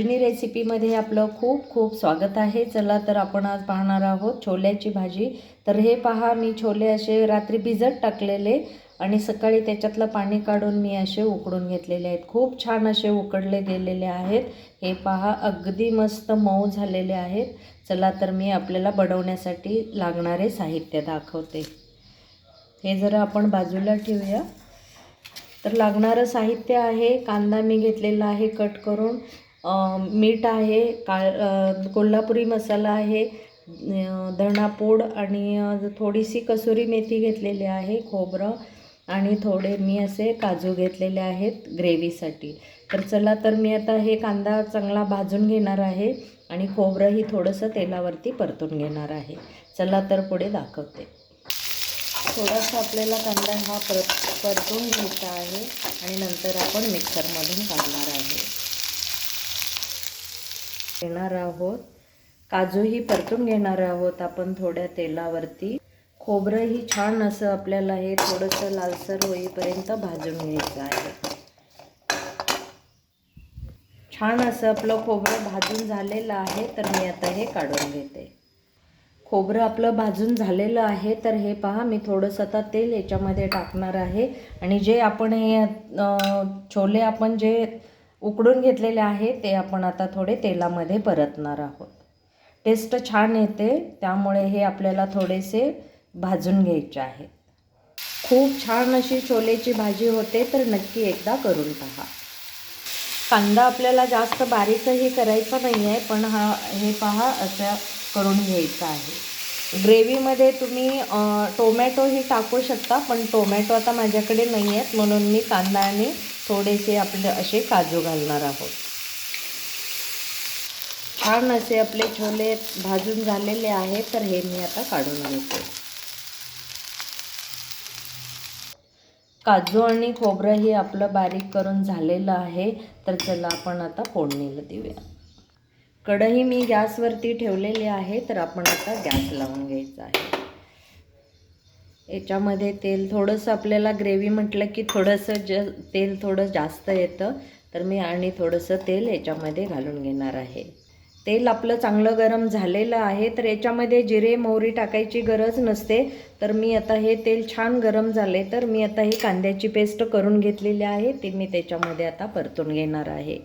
बिर्याणी रेसिपीमध्ये आपलं खूप खूप स्वागत आहे. चला तर आपण आज पाहणार आहोत छोल्याची भाजी. तर हे पहा मी छोले असे रात्री भिजत टाकलेले आणि सकाळी त्याच्यातलं पाणी काढून मी असे उकडून घेतलेले आहेत. खूप छान असे उकडले गेलेले आहेत. हे पहा अगदी मस्त मऊ झालेले आहेत. चला तर मी आपल्याला बनवण्यासाठी लागणारे साहित्य दाखवते. हे जरा आपण बाजूला ठेवूया. तर लागणारं साहित्य आहे कांदा मी घेतलेला आहे कट करून. मीठ आहे काळ कोल्हापुरी मसाला आहे धणापूड आणि थोडीशी कसुरी मेथी घेतलेली आहे खोबरं आणि थोडे मी असे काजू घेतलेले आहेत ग्रेव्हीसाठी. तर चला तर मी आता हे कांदा चांगला भाजून घेणार आहे आणि खोबरंही थोडंसं तेलावरती परतून घेणार आहे. चला तर पुढे दाखवते. थोडासा आपल्याला कांदा हा परत परतून घ्यायचा आहे आणि नंतर आपण मिक्सरमधून काढणार आहे. घेणार आहोत. काजूही परतून घेणार आहोत आपण थोड्या तेलावरती. खोबरंही छान असं आपल्याला हे थोडंसं लालसर होईपर्यंत भाजून घ्यायचं आहे. छान असं आपलं खोबरं भाजून झालेलं आहे तर मी आता हे काढून घेते. खोबरं आपलं भाजून झालेलं आहे तर हे पहा मी थोडंसं आता तेल याच्यामध्ये टाकणार आहे. आणि जे आपण हे छोले आपण जे उकडून घेतलेले आहे ते आपण आता थोडे तेलामध्ये परतणार आहोत. टेस्ट छान येते त्यामुळे हे आपल्याला थोडेसे भाजून घ्यायचे आहेत खूप छान अशी छोलेची भाजी होते तर नक्की एकदा करून पहा. कांदा आपल्याला जास्त बारीकही करायचा नाही आहे पण हा हे पहा असं करून घ्यायचं आहे. ग्रेव्हीमध्ये तुम्ही टोमॅटोही टाकू शकता पण टोमॅटो आता माझ्याकडे नाही आहेत म्हणून मी कांदा आणि थोडेसे आपले असे काजू घालणार आहोत. छान असे आपले छोले भाजून झालेले आहेत तर हे मी आता काढून घेते. काजू आणि खोबरं हे आपलं बारीक करून झालेलं आहे तर चला आपण आता फोडणीला देऊया. कढई मी गॅसवरती ठेवलेली आहे तर आपण आता गॅस लावून घ्यायचा आहे. याच्यामध्ये तेल थोडंसं आपल्याला ग्रेव्ही म्हटलं की थोडंसं ज तेल थोडं जास्त येतं. तर मी आणि थोडंसं तेल याच्यामध्ये घालून घेणार आहे. तेल आपलं चांगलं गरम झालेलं आहे तर याच्यामध्ये जिरे मोहरी टाकायची गरज नसते. तर मी आता हे तेल छान गरम झाले तर मी आता ही कांद्याची पेस्ट करून घेतलेली आहे ती मी त्याच्यामध्ये आता परतून घेणार आहे.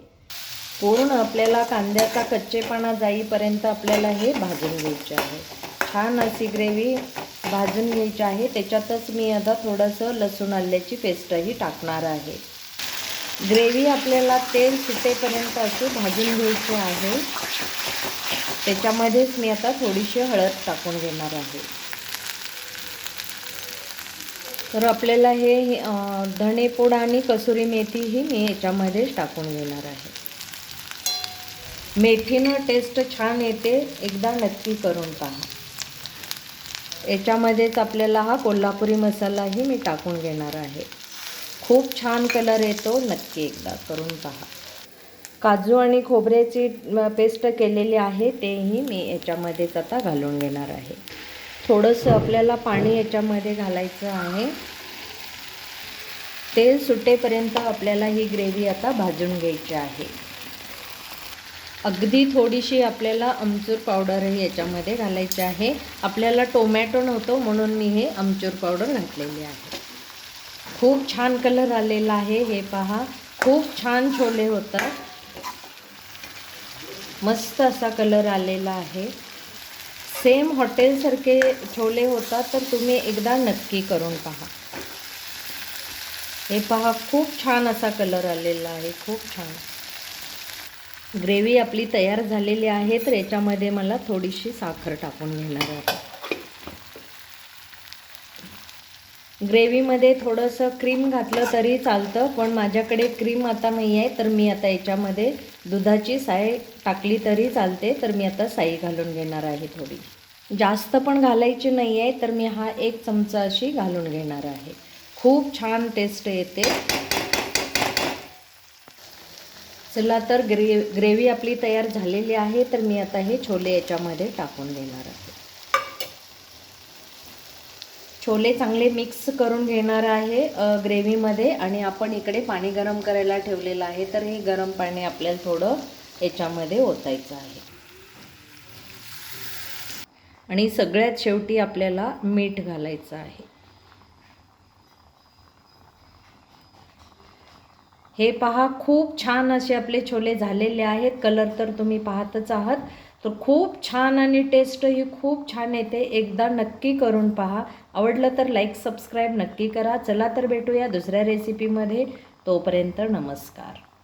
पूर्ण आपल्याला कांद्याचा कच्चेपणा जाईपर्यंत आपल्याला हे भाजून घ्यायचे आहे. छान अशी ग्रेव्ही भाजून घ्यायची आहे. त्याच्यातच मी आता थोडंसं लसूण आल्याची पेस्टही टाकणार आहे. ग्रेव्ही आपल्याला तेल सुटेपर्यंत अशी भाजून घ्यायची आहे. त्याच्यामध्येच मी आता थोडीशी हळद टाकून घेणार आहे. तर आपल्याला हे अं, धणेपूड आणि कसुरी मेथी ही मी याच्यामध्येच टाकून घेणार आहे. मेथीनं टेस्ट छान येते. एकदा नक्की करून पहा. याच्यामध्येच आपल्याला हा कोल्हापुरी मसालाही मी टाकून घेणार आहे. खूप छान कलर येतो नक्की एकदा करून पहा. काजू आणि खोबऱ्याची पेस्ट केलेली आहे तेही मी याच्यामध्येच आता घालून घेणार आहे. थोडंसं आपल्याला पाणी याच्यामध्ये घालायचं आहे. तेल सुटेपर्यंत आपल्याला ही ग्रेव्ही आता भाजून घ्यायची आहे. अगदी थोडीशी आपल्याला आमचूर पावडरही याच्यामध्ये घालायची आहे. आपल्याला टोमॅटो नव्हतो म्हणून मी हे आमचूर पावडर घातलेली आहे. खूप छान कलर आलेला आहे हे पहा. खूप छान छोले होतात. मस्त असा कलर आलेला आहे. सेम हॉटेलसारखे छोले होतात तर तुम्ही एकदा नक्की करून पहा. हे पहा खूप छान असा कलर आलेला आहे खूप छान. ग्रेव्ही आपली तयार झालेली आहे तर याच्यामध्ये मला थोडीशी साखर टाकून घेणार आहे ग्रेव्हीमध्ये थोडंसं क्रीम घातलं तरी चालतं पण माझ्याकडे क्रीम आता नाही आहे तर मी आता याच्यामध्ये दुधाची साय टाकली तरी चालते तर मी आता साई घालून घेणार आहे थोडी. जास्त पण घालायची नाही आहे तर मी हा एक चमचा अशी घालून घेणार आहे. खूप छान टेस्ट येते. चला तर ग्रे ग्रेव्ही आपली तयार झालेली आहे तर मी आता हे छोले याच्यामध्ये टाकून देणार आहे. छोले चांगले मिक्स करून घेणार आहे ग्रेव्हीमध्ये आणि आपण इकडे पाणी गरम करायला ठेवलेलं आहे तर हे गरम पाणी आपल्याला थोडं याच्यामध्ये ओतायचं आहे. आणि सगळ्यात शेवटी आपल्याला मीठ घालायचं आहे. हे पहा खूप छान असे आपले छोले झालेले आहेत. कलर तर तुम्ही पाहतच आहात. तर खूप छान आणि टेस्ट ही खूप छान येते. एकदा नक्की करून पहा. आवडलं तर लाईक सबस्क्राईब नक्की करा. चला तर भेटूया दुसऱ्या रेसिपीमध्ये तोपर्यंत नमस्कार.